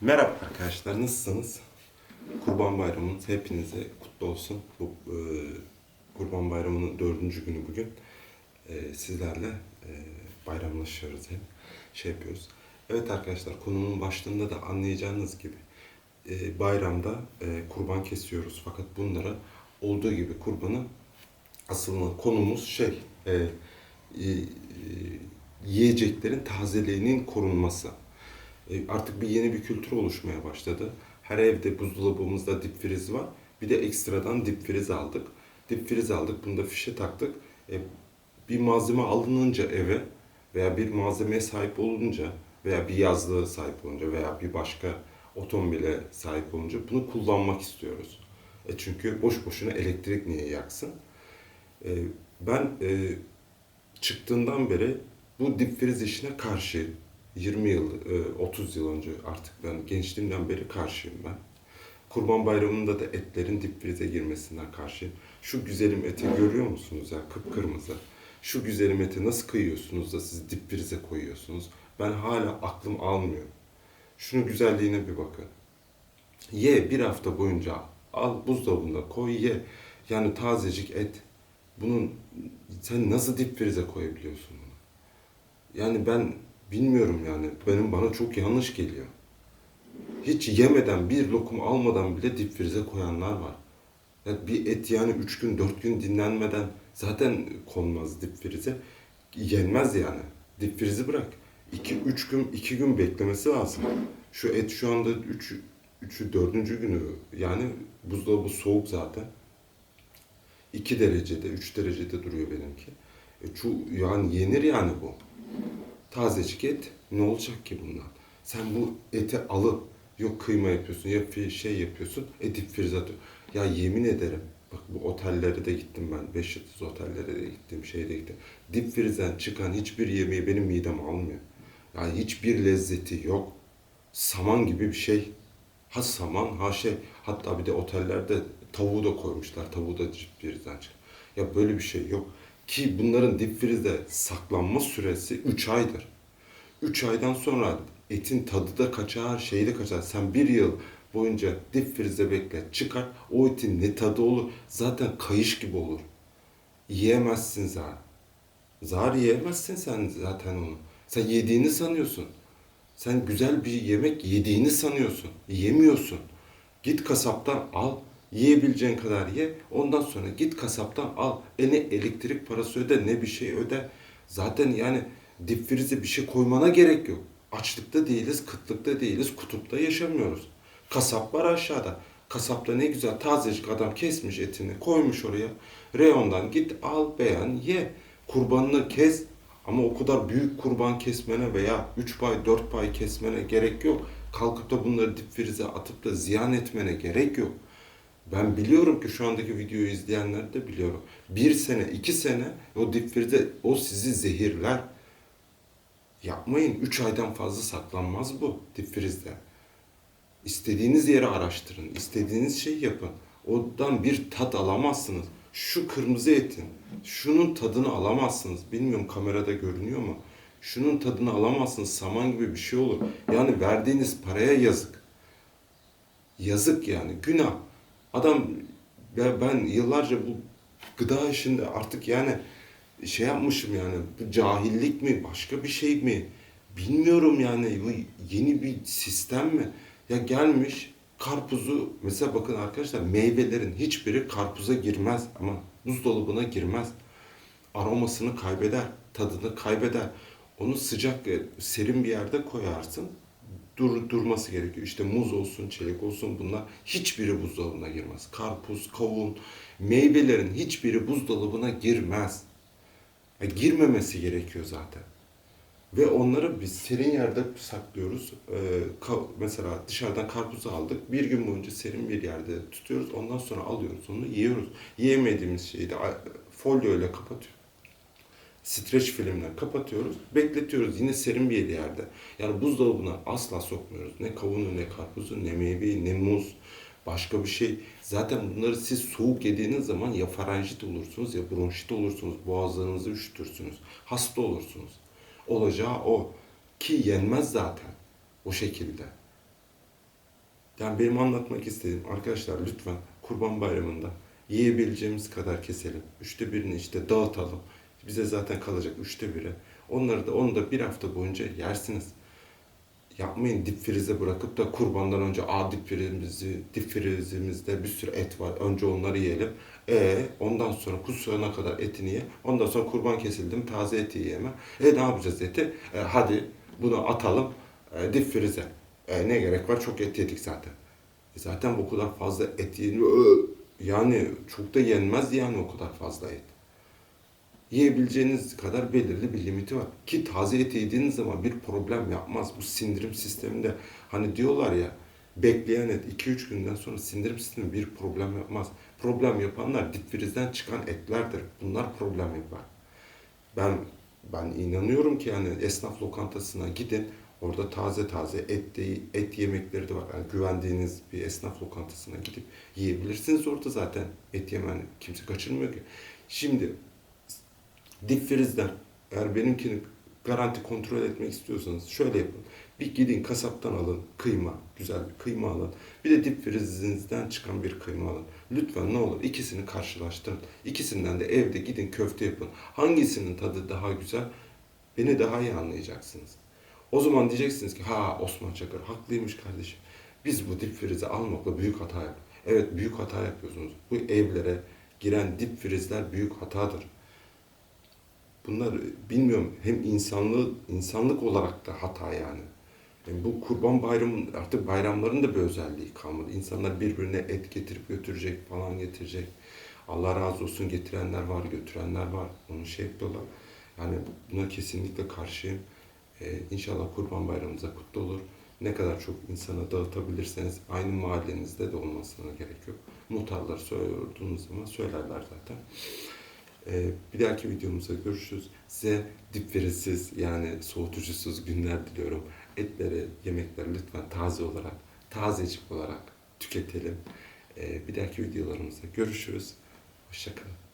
Merhaba arkadaşlar, nasılsınız? Kurban Bayramınız hepinize kutlu olsun. Bu e, Kurban Bayramı'nın dördüncü günü bugün. E, sizlerle e, bayramlaşıyoruz hem şey yapıyoruz. Evet arkadaşlar, konunun başlığında da anlayacağınız gibi e, bayramda e, kurban kesiyoruz. Fakat bunlara olduğu gibi kurbanı aslında konumuz şey, e, e, e, yiyeceklerin tazeliğinin korunması. E, artık bir yeni bir kültür oluşmaya başladı. Her evde buzdolabımızda dip friz var. Bir de ekstradan dip friz aldık. Dip friz aldık, bunu da fişe taktık. E, bir malzeme alınınca eve veya bir malzemeye sahip olunca veya bir yazlığa sahip olunca veya bir başka otomobile sahip olunca bunu kullanmak istiyoruz. E çünkü boş boşuna elektrik niye yaksın? E, ben e, çıktığından beri bu dip friz işine karşı 20 yıl, e, 30 yıl önce artık ben gençliğimden beri karşıyım ben. Kurban Bayramı'nda da etlerin dip frize girmesinden karşıyım. Şu güzelim eti görüyor musunuz ya kıpkırmızı. Şu güzelim eti nasıl kıyıyorsunuz da siz dip frize koyuyorsunuz? Ben hala aklım almıyor. Şunun güzelliğine bir bakın. Ye bir hafta boyunca al buzdolabında koy ye. Yani tazecik et. Bunun sen nasıl dip frize koyabiliyorsun bunu? Yani ben bilmiyorum yani. Benim bana çok yanlış geliyor. Hiç yemeden bir lokum almadan bile dip frize koyanlar var. Ya bir et yani üç gün dört gün dinlenmeden zaten konmaz dip frize. Yenmez yani. Dip frizi bırak. 2 üç gün iki gün beklemesi lazım. Şu et şu anda üç, üçü dördüncü günü yani buzdolabı soğuk zaten. 2 derecede, 3 derecede duruyor benimki. E, şu, yani yenir yani bu. Tazecik et ne olacak ki bundan? Sen bu eti alıp yok kıyma yapıyorsun ya şey yapıyorsun frize atıyor. Ya yemin ederim bak bu otellere de gittim ben. Beş yıldız otellere de gittim şeyde gittim. Dip frizden çıkan hiçbir yemeği benim midem almıyor. Yani hiçbir lezzeti yok. Saman gibi bir şey. Ha saman ha şey. Hatta bir de otellerde tavuğu da koymuşlar. Tavuğu da dip frizden çıkan. Ya böyle bir şey yok. Ki bunların dip frizde saklanma süresi 3 aydır. 3 aydan sonra etin tadı da kaçar, şeyi de kaçar. Sen bir yıl boyunca dip frizde bekle, çıkar. O etin ne tadı olur? Zaten kayış gibi olur. Yiyemezsin zar. Zar yiyemezsin sen zaten onu. Sen yediğini sanıyorsun. Sen güzel bir yemek yediğini sanıyorsun. Yemiyorsun. Git kasaptan al. Yiyebileceğin kadar ye. Ondan sonra git kasaptan al. E ne elektrik parası öde ne bir şey öde. Zaten yani dip frize bir şey koymana gerek yok. Açlıkta değiliz, kıtlıkta değiliz, kutupta yaşamıyoruz. Kasap var aşağıda. Kasapta ne güzel tazecik adam kesmiş etini koymuş oraya. Reyondan git al beğen ye. Kurbanını kes ama o kadar büyük kurban kesmene veya 3 pay 4 pay kesmene gerek yok. Kalkıp da bunları dip frize atıp da ziyan etmene gerek yok. Ben biliyorum ki şu andaki videoyu izleyenler de biliyorum. Bir sene, iki sene o dip frize o sizi zehirler. Yapmayın. Üç aydan fazla saklanmaz bu dip frizde. İstediğiniz yeri araştırın. istediğiniz şeyi yapın. Ondan bir tat alamazsınız. Şu kırmızı etin, şunun tadını alamazsınız. Bilmiyorum kamerada görünüyor mu? Şunun tadını alamazsınız. Saman gibi bir şey olur. Yani verdiğiniz paraya yazık. Yazık yani. Günah. Adam ya ben yıllarca bu gıda işinde artık yani şey yapmışım yani bu cahillik mi başka bir şey mi? Bilmiyorum yani bu yeni bir sistem mi? Ya gelmiş karpuzu mesela bakın arkadaşlar meyvelerin hiçbiri karpuza girmez ama buzdolabına girmez. Aromasını kaybeder tadını kaybeder. Onu sıcak e, serin bir yerde koyarsın dur, durması gerekiyor. İşte muz olsun, çelik olsun bunlar hiçbiri buzdolabına girmez. Karpuz, kavun, meyvelerin hiçbiri buzdolabına girmez. E, girmemesi gerekiyor zaten. Ve onları biz serin yerde saklıyoruz. Ee, ka- mesela dışarıdan karpuzu aldık. Bir gün boyunca serin bir yerde tutuyoruz. Ondan sonra alıyoruz onu yiyoruz. Yiyemediğimiz şeyi de folyo ile kapatıyoruz streç filmle kapatıyoruz, bekletiyoruz yine serin bir yerde. Yani buzdolabına asla sokmuyoruz. Ne kavunu, ne karpuzu, ne meyveyi, ne muz, başka bir şey. Zaten bunları siz soğuk yediğiniz zaman ya faranjit olursunuz ya bronşit olursunuz. Boğazlarınızı üşütürsünüz. Hasta olursunuz. Olacağı o. Ki yenmez zaten o şekilde. Yani benim anlatmak istediğim arkadaşlar lütfen Kurban Bayramı'nda yiyebileceğimiz kadar keselim. Üçte birini işte dağıtalım. Bize zaten kalacak üçte biri. Onları da onu da bir hafta boyunca yersiniz. Yapmayın dip frize bırakıp da kurbandan önce a dip frizimizi, dip frizimizde bir sürü et var. Önce onları yiyelim. E ondan sonra kusana kadar etini ye. Ondan sonra kurban kesildi mi taze eti yiyemem. E ne yapacağız eti? E, hadi bunu atalım e, dip frize. E, ne gerek var? Çok et yedik zaten. E, zaten bu kadar fazla et yeniyor. Yani çok da yenmez yani o kadar fazla et yiyebileceğiniz kadar belirli bir limiti var. Ki taze eti yediğiniz zaman bir problem yapmaz. Bu sindirim sisteminde hani diyorlar ya bekleyen et 2-3 günden sonra sindirim sistemi bir problem yapmaz. Problem yapanlar dipfrizden çıkan etlerdir. Bunlar problem yapar. Ben ben inanıyorum ki yani esnaf lokantasına gidin. Orada taze taze et de, et yemekleri de var. Yani güvendiğiniz bir esnaf lokantasına gidip yiyebilirsiniz orada zaten. Et yemen kimse kaçırmıyor ki. Şimdi dip eğer benimkini garanti kontrol etmek istiyorsanız şöyle yapın. Bir gidin kasaptan alın kıyma, güzel bir kıyma alın. Bir de dip çıkan bir kıyma alın. Lütfen ne olur ikisini karşılaştırın. İkisinden de evde gidin köfte yapın. Hangisinin tadı daha güzel? Beni daha iyi anlayacaksınız. O zaman diyeceksiniz ki ha Osman Çakır haklıymış kardeşim. Biz bu dip almakla büyük hata yaptık. Evet büyük hata yapıyorsunuz. Bu evlere giren dip büyük hatadır bunlar bilmiyorum hem insanlığı insanlık olarak da hata yani. Yani bu kurban bayramı artık bayramların da bir özelliği kalmadı. İnsanlar birbirine et getirip götürecek falan getirecek. Allah razı olsun getirenler var, götürenler var. Onu şey yapıyorlar. Yani buna kesinlikle karşıyım. Ee, inşallah kurban bayramımıza kutlu olur. Ne kadar çok insana dağıtabilirseniz aynı mahallenizde de olmasına gerek yok. Muhtarlar sorduğunuz zaman söylerler zaten. Ee, bir dahaki videomuzda görüşürüz. Size dip verisiz yani soğutucusuz günler diliyorum. Etleri, yemekleri lütfen taze olarak, tazecik olarak tüketelim. Ee, bir dahaki videolarımızda görüşürüz. Hoşçakalın.